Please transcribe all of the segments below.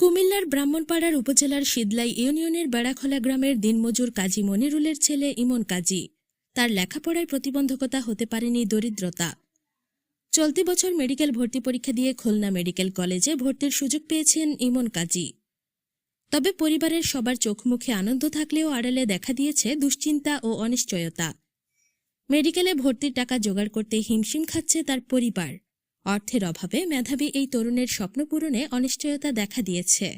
কুমিল্লার ব্রাহ্মণপাড়ার উপজেলার সিদলাই ইউনিয়নের বেড়াখোলা গ্রামের দিনমজুর কাজী মনিরুলের ছেলে ইমন কাজী। তার লেখাপড়ায় প্রতিবন্ধকতা হতে পারেনি দরিদ্রতা। চলতি বছর মেডিকেল ভর্তি পরীক্ষা দিয়ে খুলনা মেডিকেল কলেজে ভর্তির সুযোগ পেয়েছেন ইমন কাজী। তবে পরিবারের সবার চোখমুখে আনন্দ থাকলেও আড়ালে দেখা দিয়েছে দুশ্চিন্তা ও অনিশ্চয়তা। মেডিকেলে ভর্তির টাকা জোগাড় করতে হিমশিম খাচ্ছে তার পরিবার। অর্থের অভাবে মেধাবী এই তরুণের স্বপ্ন পূরণে অনিশ্চয়তা দেখা দিয়েছে।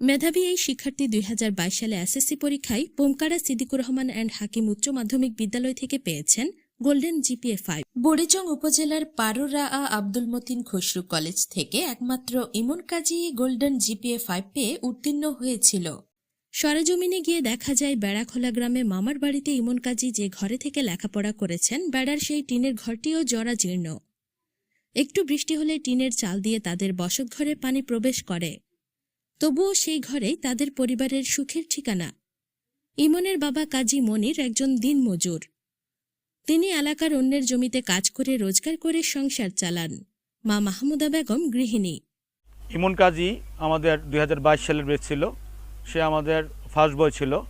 মেধাবী এই শিক্ষার্থী দুই হাজার বাইশ সালে এসএসসি পরীক্ষায় পোমকারা সিদ্দিকুর রহমান অ্যান্ড হাকিম উচ্চ মাধ্যমিক বিদ্যালয় থেকে পেয়েছেন গোল্ডেন জিপিএ ফাইভ বুড়িচং উপজেলার পারুরা আব্দুল মতিন খসরু কলেজ থেকে একমাত্র Imon Kazi golden GPA five পেয়ে উত্তীর্ণ হয়েছিল। সরেজমিনে গিয়ে দেখা যায় বেড়াখোলা গ্রামে মামার বাড়িতে ইমন কাজী যে ঘরে থেকে লেখাপড়া করেছেন বেড়ার সেই টিনের ঘরটিও জরাজীর্ণ। একটু বৃষ্টি হলে টিনের চাল দিয়ে তাদের বসতঘরে পানি প্রবেশ করে। তবুও সেই ঘরেই তাদের পরিবারের সুখের ঠিকানা। ইমনের বাবা কাজী মনির একজন দিনমজুর। তিনি এলাকার অন্যের জমিতে কাজ করে রোজগার করে সংসার চালান। মা মাহমুদা বেগম গৃহিণী। ইমন কাজী আমাদের দুই হাজার বাইশ সালের বেচ ছিল। সে আমাদের ফার্স্ট বয় ছিল।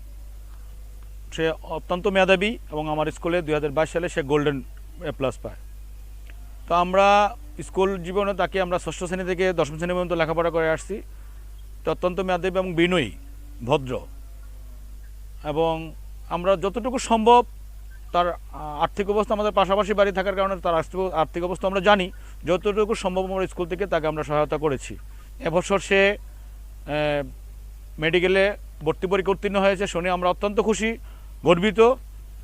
সে অত্যন্ত মেধাবী এবং আমার স্কুলে দুই হাজার বাইশ সালে সে গোল্ডেন প্লাস পায়। তো আমরা স্কুল জীবনে তাকে আমরা ষষ্ঠ শ্রেণি থেকে দশম শ্রেণি পর্যন্ত লেখাপড়া করে আসছি। তো অত্যন্ত মেধাবী এবং বিনয়ী, ভদ্র। এবং আমরা যতটুকু সম্ভব তার আর্থিক অবস্থা আমাদের পাশাপাশি বাড়ি থাকার কারণে তার আর্থিক- আর্থিক অবস্থা আমরা জানি, যতটুকু সম্ভব আমরা স্কুল থেকে তাকে আমরা সহায়তা করেছি। এবছর সে মেডিকেলে ভর্তি পরীক্ষা উত্তীর্ণ হয়েছে শুনে আমরা অত্যন্ত খুশি, গর্বিত।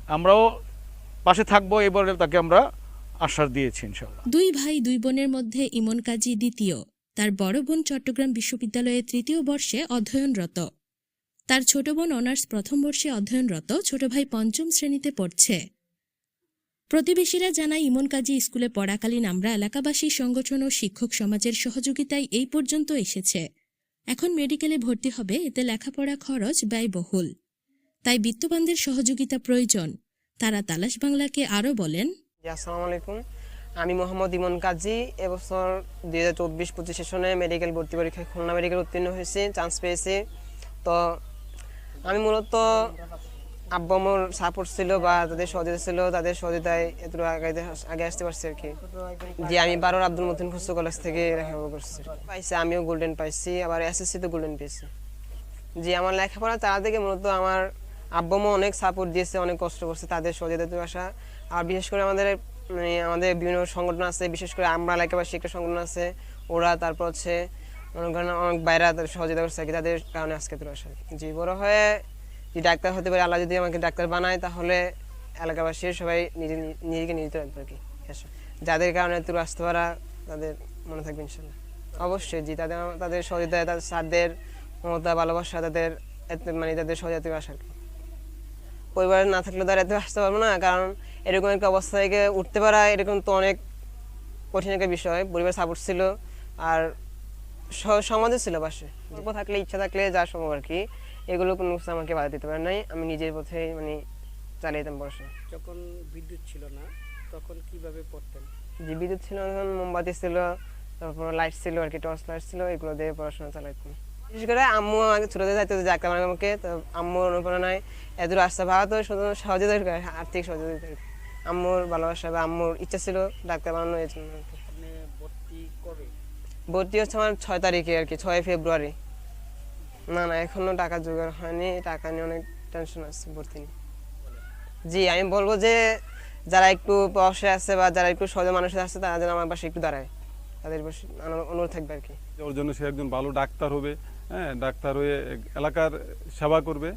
আমরাও পাশে থাকব, এবারে তাকে আমরা আশ্বাস দিয়েছি ইনশাল্লাহ দুই ভাই দুই বোনের মধ্যে ইমন কাজী দ্বিতীয়। তার বড় বোন চট্টগ্রাম বিশ্ববিদ্যালয়ে তৃতীয় বর্ষে অধ্যয়নরত। তার ছোট বোন অনার্স প্রথম বর্ষে অধ্যয়নরত, ছোট ভাই পঞ্চম শ্রেণীতে পড়ছে। প্রতিবেশীরা জানায়, ইমন কাজী স্কুলে পড়াকালীন আমরা এলাকাবাসী, সংগঠন ও শিক্ষক সমাজের সহযোগিতায় এই পর্যন্ত এসেছে। এখন মেডিকেলে ভর্তি হবে, এতে লেখাপড়া খরচ ব্যয়বহুল। তাই বিত্তবানদের সহযোগিতা প্রয়োজন। তারা তালাশ বাংলাকে আরও বলেন আসসালামু আলাইকুম। আমি মোহাম্মদ ইমন কাজী, এবছর দুই হাজার চব্বিশ পঁচিশ সেশনে মেডিকেল ভর্তি পরীক্ষায় খুলনা মেডিকেল উত্তীর্ণ হয়েছি চান্স পেয়েছি। তো আমি মূলত আব্বা সাপোর্ট ছিল বা তাদের সহযোগিতা ছিল, তাদের সহযোগিতায় এত আগে আগে আসতে পারছি আর কি। যে আমি বারোর আব্দুল মতিন খুসরু কলেজ থেকে লেখাপড়া করছি পাইছি, আমিও গোল্ডেন পাইছি, আবার এসএসসি তো গোল্ডেন পেয়েছি। যে আমার লেখাপড়া তারা থেকে মূলত আমার আব্বা অনেক সাপোর্ট দিয়েছে, অনেক কষ্ট করছে, তাদের সহযোগিতা আসা আর বিশেষ করে আমাদের মানে আমাদের বিভিন্ন সংগঠন আছে বিশেষ করে আমরা এলাকাবাসী একটা সংগঠন আছে ওরা তারপর হচ্ছে করেন অনেক বাইরে তাদের সহযোগিতা করছে কি, তাদের কারণে আজকে তোর আসা। জি বড় হয়ে যে ডাক্তার হতে পারে আল্লাহ যদি আমাকে ডাক্তার বানায় তাহলে এলাকাবাসী সবাই নিজে নিজেকে নিতে রাখবে আর কি। যাদের কারণে তোর আসতে পারা তাদের মনে থাকবে ইনশাল্লাহ। অবশ্যই জি তাদের তাদের সহযোগিতা তাদের স্যারদের মমতা ভালোবাসা তাদের মানে তাদের সহযোগিতা আসা আর কি পরিবার না থাকলে তারা এত আসতে পারব না কারণ এরকম একটা অবস্থা থেকে উঠতে পারা এরকম তো অনেক কঠিন একটা বিষয়। পরিবার সাপোর্ট ছিল আর সমাজে ছিল পাশে। গল্প থাকলে ইচ্ছা থাকলে যা সম্ভব আর কি এগুলো কোনো কিছু আমাকে বাধা দিতে পারে নাই। আমি নিজের পথে মানে চালিয়ে যেতাম পড়াশোনা। যখন বিদ্যুৎ ছিল না তখন কীভাবে পড়তেন? যে বিদ্যুৎ ছিল তখন মোমবাতি ছিল তারপর লাইট ছিল আর কি টর্চ লাইট ছিল এগুলো দিয়ে পড়াশোনা চালাইতাম। বিশেষ করে আম্মু আমাকে ছোটো থেকে যাইতে আমার আমাকে তো আম্মুর অনুপ্রেরণায় এত রাস্তা ভাড়া তো সহযোগিতা আর্থিক সহযোগিতা। আম্মুর ভালোবাসা বা আম্মুর ইচ্ছা ছিল ডাক্তার বানানো এই জন্য ভর্তি হচ্ছে আমার ছয় তারিখে আর কি ছয় ফেব্রুয়ারি। না না এখনও টাকা জোগাড় হয়নি টাকা নিয়ে অনেক টেনশন আছে ভর্তি নিয়ে। জি আমি বলব যে যারা একটু বসে আছে বা যারা একটু সহজ মানুষের আছে তারা যেন আমার পাশে একটু দাঁড়ায়। তাদের পাশে অনুরোধ থাকবে আর কি। ওর জন্য সে একজন ভালো ডাক্তার হবে হ্যাঁ ডাক্তার হয়ে এলাকার সেবা করবে।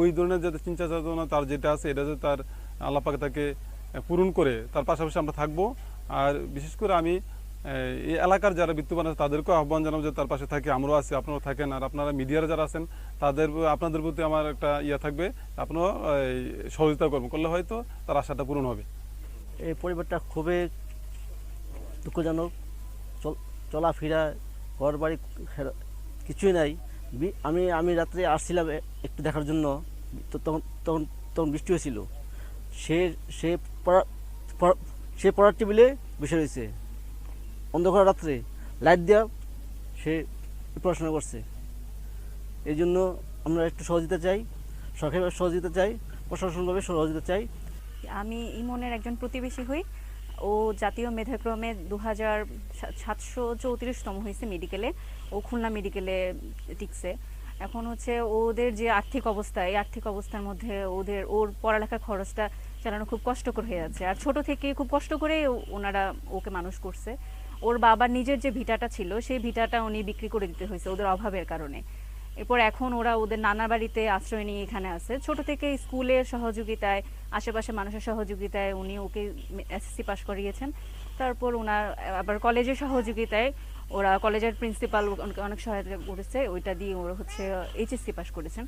ওই ধরনের যাতে চিন্তা চেতনা তার যেটা আছে এটা যাতে তার আল্লাপাকে তাকে পূরণ করে, তার পাশাপাশি আমরা থাকব। আর বিশেষ করে আমি এই এলাকার যারা বিত্তবান আছে, তাদেরকেও আহ্বান জানাব যে তার পাশে থাকি, আমরাও আছি, আপনারাও থাকেন। আর আপনারা মিডিয়ার যারা আছেন, তাদের আপনাদের প্রতি আমার একটা ইয়ে থাকবে, আপনারাও সহযোগিতা করবেন। করলে হয়তো তার আশাটা পূরণ হবে। এই পরিবারটা খুবই দুঃখজনক। চল- চলাফেরা ঘর বাড়ি কিছুই নাই। আমি আমি রাত্রে আসছিলাম একটু দেখার জন্য। তখন তখন তখন বৃষ্টি হয়েছিল। সে সে পড়া সে পড়ার টেবিলে বসে রয়েছে। অন্ধকার রাত্রে লাইট দেওয়া সে পড়াশোনা করছে। এই জন্য আমরা একটু সহযোগিতা চাই, সরকারিভাবে সহযোগিতা চাই, প্রশাসনভাবে সহযোগিতা চাই। আমি ইমনের একজন প্রতিবেশী হই। ও জাতীয় মেধাক্রমে দু হাজার সাতশো চৌত্রিশতম হয়েছে মেডিকেলে ও খুলনা মেডিকেলে টিকছে। এখন হচ্ছে ওদের যে আর্থিক অবস্থা, এই আর্থিক অবস্থার মধ্যে ওদের, ওর পড়ালেখার খরচটা চালানো খুব কষ্টকর হয়ে যাচ্ছে। আর ছোট থেকে খুব কষ্ট করে ওনারা ওকে মানুষ করছে। ওর বাবার নিজের যে ভিটাটা ছিল, সেই ভিটাটা উনি বিক্রি করে দিতে হয়েছে ওদের অভাবের কারণে। এরপর এখন ওরা ওদের নানার বাড়িতে আশ্রয় নিয়ে এখানে আছে। ছোট থেকে স্কুলের সহযোগিতায় আশেপাশে মানুষের সহযোগিতায় উনি ওকে এসএসসি পাশ করিয়েছেন। তারপর ওনার আবার কলেজের সহযোগিতায় ওরা কলেজের প্রিন্সিপাল অনেক সহায়তা করেছে, ওইটা দিয়ে ওরা হচ্ছে এইচএসসি পাস করেছেন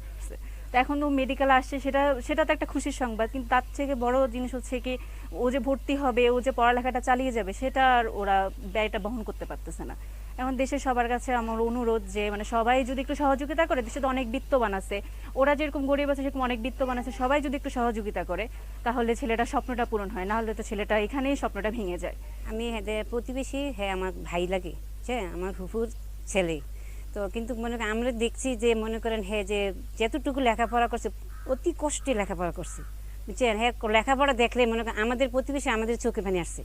তো এখন তো মেডিকেল আসছে, সেটা সেটা তো একটা খুশির সংবাদ, কিন্তু তার থেকে বড় জিনিস হচ্ছে কি, ও যে ভর্তি হবে, ও যে পড়ালেখাটা চালিয়ে যাবে, সেটা আর ওরা ব্যয়টা বহন করতে পারতেছে না। এখন দেশের সবার কাছে আমার অনুরোধ যে মানে সবাই যদি একটু সহযোগিতা করে, দেশে তো অনেক বিত্তবান আছে, ওরা যেরকম গরিব আছে, সেরকম অনেক বিত্তবান আছে, সবাই যদি একটু সহযোগিতা করে, তাহলে ছেলেটার স্বপ্নটা পূরণ হয়, না হলে তো ছেলেটা এখানেই স্বপ্নটা ভেঙে যায়। আমি প্রতিবেশী হ্যাঁ আমার ভাই লাগে। হ্যাঁ আমার ফুফুর ছেলে। তো কিন্তু মনে করেন আমরা দেখছি যে মনে করেন হ্যাঁ যে যতটুকু লেখাপড়া করছে, অতি কষ্টে লেখাপড়া করছে। বুঝছেন? হ্যাঁ লেখাপড়া দেখলে মনে করেন আমাদের প্রতিবেশী আমাদের চোখে পানি আসছে।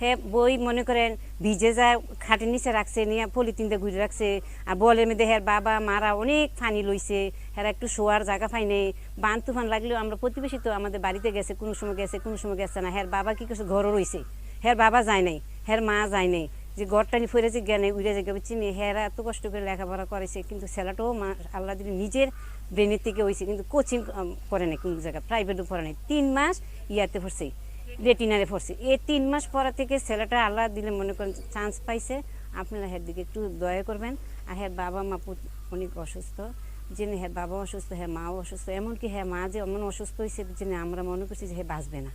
হ্যাঁ বই মনে করেন ভিজে যায়, খাটের নিচে রাখছে, নিয়ে পলিথিন দিয়ে ঘুরে রাখছে, আর বলের মধ্যে হ্যাঁ বাবা, মারা অনেক ফানি লইছে হ্যাঁ একটু শোয়ার জায়গা পাই নেই, বান তুফান লাগলেও আমরা প্রতিবেশী তো আমাদের বাড়িতে গেছে, কোনো সময় গেছে, কোনো সময় গেছে না হ্যাঁ বাবা কি করছে? ঘরও রইছে। হ্যাঁ বাবা যায় নাই হ্যাঁ মা যায় নাই। যে ঘরটা নি ফিরেছে জ্ঞানে উড়ে যে চিনি হেরা এত কষ্ট করে লেখাপড়া করেছে, কিন্তু ছেলেটাও মা, আল্লাহ দিলে নিজের ব্রেনের থেকে হয়েছে কিন্তু কোচিং করে নাই কোনো জায়গায়, প্রাইভেটও পড়ে নাই। তিন মাস ইয়াতে পড়ছে, রেটিনারে পড়ছে। এই তিন মাস পড়া থেকে ছেলেটা আল্লাহ দিলে মনে করেন চান্স পাইছে, আপনারা হের দিকে একটু দয়া করবেন। আর হ্যাঁ বাবা মা অনেক অসুস্থ, যিনি হ্যাঁ বাবা অসুস্থ হ্যাঁ মাও অসুস্থ, এমনকি হ্যাঁ মা যে এমন অসুস্থ হয়েছে যিনি আমরা মনে করছি যে হ্যাঁ বাঁচবে না।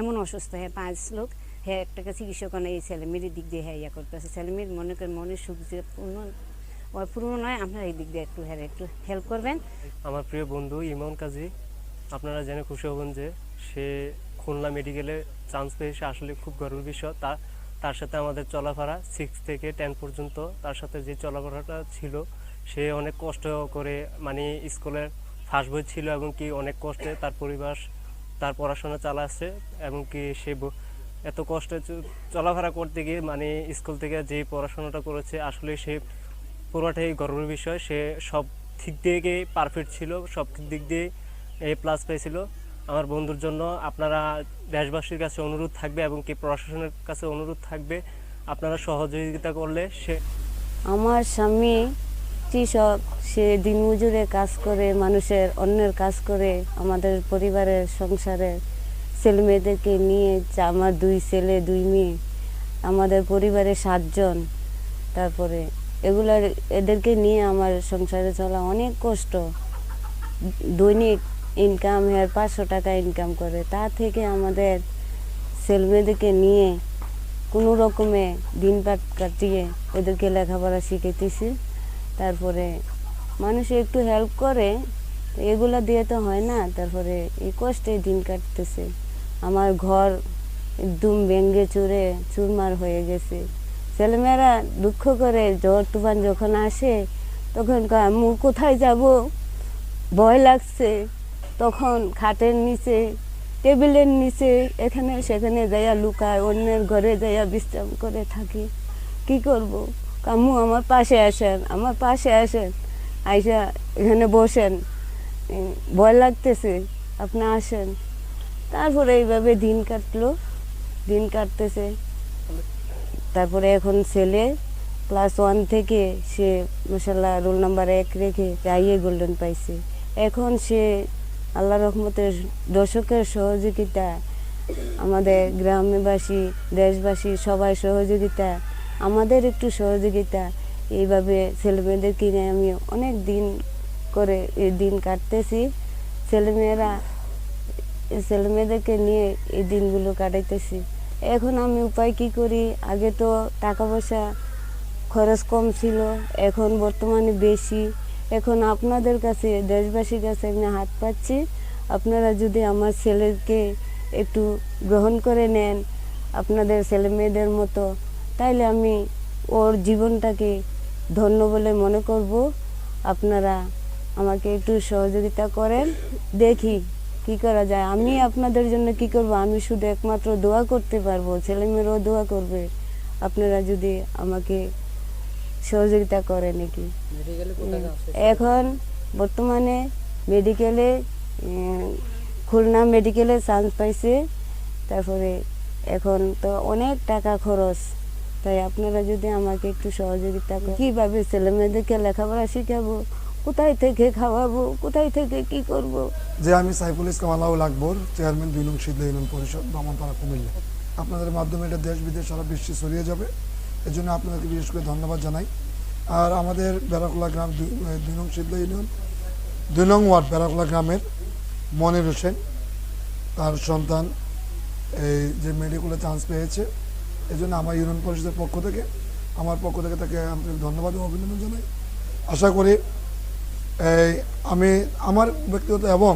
এমন অসুস্থ হ্যাঁ পাঁচ লোক হ্যাঁ একটা চিকিৎসক এই ছেলে মেয়ের দিক দিয়ে হ্যাঁ ইয়া করতেছে। ছেলে মেয়ের মনে করেন, মনের সুখ যে পূর্ণ পূর্ণ নয়, আপনারা এই দিক দিয়ে একটু হ্যাঁ একটু হেল্প করবেন। আমার প্রিয় বন্ধু ইমন কাজী, আপনারা জেনে খুশি হবেন যে সে খুলনা মেডিকেলে চান্স পেয়েছে আসলে খুব গর্বের বিষয়। তার তার সাথে আমাদের চলাফেরা সিক্স থেকে টেন পর্যন্ত, তার সাথে যে চলাফেরাটা ছিল, সে অনেক কষ্ট করে মানে স্কুলের ফার্স্ট বই ছিল এবং কি অনেক কষ্টে তার পরিবার, তার পড়াশোনা চালাচ্ছে এবং কি সে এত কষ্টে চলাফেরা করতে গিয়ে মানে স্কুল থেকে যে পড়াশোনাটা করেছে, আসলে সে পুরোটাই গর্বের বিষয়। সে সব দিক থেকে পারফেক্ট ছিল, সব দিক দিয়ে এ প্লাস পেয়েছিল। আমার বন্ধুর জন্য আপনারা দেশবাসীর কাছে অনুরোধ থাকবে এবং কি প্রশাসনের কাছে অনুরোধ থাকবে, আপনারা সহযোগিতা করলে সে আমার স্বামী কৃষক, সে দিনমজুরে কাজ করে, মানুষের অন্যের কাজ করে, আমাদের পরিবারের সংসারের ছেলে মেয়েদেরকে নিয়ে আমার দুই ছেলে, দুই মেয়ে, আমাদের পরিবারে সাতজন। তারপরে এগুলার, এদেরকে নিয়ে আমার সংসারে চলা অনেক কষ্ট। দৈনিক ইনকাম হ্যাঁ পাঁচশো টাকা ইনকাম করে। তা থেকে আমাদের ছেলেমেয়েদেরকে নিয়ে কোনো রকমে দিন পাট কাটিয়ে ওদেরকে লেখাপড়া শিখাইতেছি। তারপরে মানুষ একটু হেল্প করে, এগুলো দিয়ে তো হয় না। তারপরে এই কষ্টে দিন কাটতেছে। আমার ঘর একদম ভেঙ্গে চুরে চুরমার হয়ে গেছে। ছেলেমেয়েরা দুঃখ করে, জ্বর তুফান যখন আসে, তখন আম্মু, কোথায় যাব? ভয় লাগছে। তখন খাটের নিচে, টেবিলের নিচে, এখানে সেখানে যাইয়া লুকায়, অন্যের ঘরে যাইয়া বিশ্রাম করে থাকি। কি করব? কাম্মু আমার পাশে আসেন, আমার পাশে আসেন। আইসা এখানে বসেন। ভয় লাগতেছে, আপনি আসেন। তারপরে এইভাবে দিন কাটলো। দিন কাটতেছে। তারপরে এখন ছেলে ক্লাস ওয়ান থেকে সে মশাল্লাহ রোল নাম্বার এক রেখে আইয়ে গোল্ডেন পাইছে। এখন সে আল্লাহ রহমতের দর্শকের সহযোগিতা, আমাদের গ্রামবাসী, দেশবাসী সবাই সহযোগিতা, আমাদের একটু সহযোগিতা, এইভাবে ছেলেমেয়েদের কিনে আমি অনেক দিন করে দিন কাটতেছি। ছেলেমেয়েরা এই ছেলেমেয়েদেরকে নিয়ে এই দিনগুলো কাটাইতেছি। এখন আমি উপায় কি করি? আগে তো টাকা পয়সা খরচ কম ছিল, এখন বর্তমানে বেশি। এখন আপনাদের কাছে, দেশবাসীর কাছে আমি হাত পাচ্ছি। আপনারা যদি আমার ছেলেকে একটু গ্রহণ করে নেন, আপনাদের ছেলে মেয়েদের মতো, তাইলে আমি ওর জীবনটাকে ধন্য বলে মনে করব। আপনারা আমাকে একটু সহযোগিতা করেন, দেখি কি করা যায়? আমি আপনাদের জন্য কি করব? আমি শুধু একমাত্র দোয়া করতে পারব। ছেলেমেয়েরাও দোয়া করবে। আপনারা যদি আমাকে সহযোগিতা করেন নাকি এখন বর্তমানে মেডিকেলে খুলনা মেডিকেলে চান্স পাইছে। তারপরে এখন তো অনেক টাকা খরচ। তাই আপনারা যদি আমাকে একটু সহযোগিতা করেন। কীভাবে ছেলে মেয়েদেরকে লেখাপড়া শিখাবো? কোথায় থেকে খাওয়াবো, কোথায় থেকে কি করব। যে আমি সাইফুল ইসলাম আলাউল আকবর, চেয়ারম্যান দুই নং সিদ্ধ ইউনিয়ন পরিষদ ব্রাহ্মণপাড়া কুমিল্লা। আপনাদের মাধ্যমে এটা দেশ বিদেশ, সারা বিশ্বে ছড়িয়ে যাবে। এর জন্য আপনাদেরকে বিশেষ করে ধন্যবাদ জানাই। আর আমাদের বেড়াকোলা গ্রাম দুই নং সিদ্ধ ইউনিয়ন দুই নং ওয়ার্ড, বেড়াকোলা গ্রামের মনির হোসেন, তার সন্তান, এই যে মেডিকেলে চান্স পেয়েছে। এই জন্য আমার ইউনিয়ন পরিষদের পক্ষ থেকে, আমার পক্ষ থেকে তাকে আন্তরিক ধন্যবাদ ও অভিনন্দন জানাই। আশা করি আমি আমার ব্যক্তিগত এবং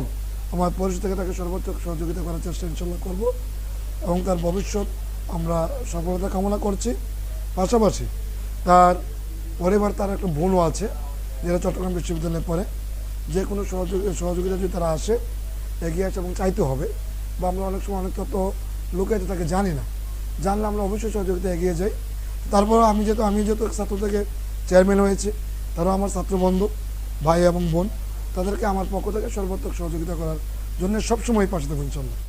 আমার পরিষদ থেকে তাকে সর্বোচ্চ সহযোগিতা করার চেষ্টা ইনশাল্লাহ করব এবং তার ভবিষ্যৎ আমরা সফলতা কামনা করছি। পাশাপাশি তার পরিবার, তার একটা বোনও আছে, যেটা চট্টগ্রাম বিশ্ববিদ্যালয়ে পড়ে। যে কোনো সহযোগী, সহযোগিতা যদি তারা আসে, এগিয়ে আসে এবং চাইতে হবে, বা আমরা অনেক সময় অনেক তত লোকে তাকে জানি না, জানলে আমরা অবশ্যই সহযোগিতা এগিয়ে যাই। তারপর আমি যেহেতু আমি যেহেতু ছাত্র থেকে চেয়ারম্যান হয়েছি, তারাও আমার ছাত্রবন্ধু। ভাই এবং বোন, তাদেরকে আমার পক্ষ থেকে সর্বাত্মক সহযোগিতা করার জন্য সবসময় পাশে থাকবেন ইনশাল্লাহ